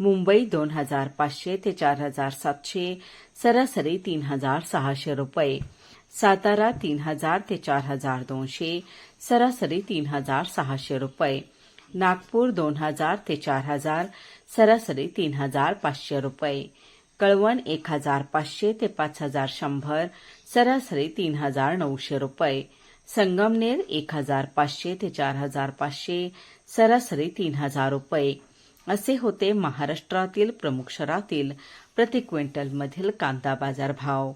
मुंबई दोन हजार पाचशे ते चार हजार सातशे सरासरी तीन हजार सहाशे रुपये. सातारा तीन हजार ते चार हजार दोनशे सरासरी तीन हजार सहाशे रुपये. नागपूर दोन हजार ते चार हजार सरासरी तीन हजार पाचशे रुपये. कळवण एक हजार पाचशे ते पाच हजार शंभर सरासरी तीन हजार नऊशे रुपये. संगमनेर एक हजार पाचशे ते चार हजार पाचशे सरासरी तीन हजार रुपये. असे होते महाराष्ट्रातील प्रमुख शहरातील प्रति क्विंटलमधील कांदा बाजार भाव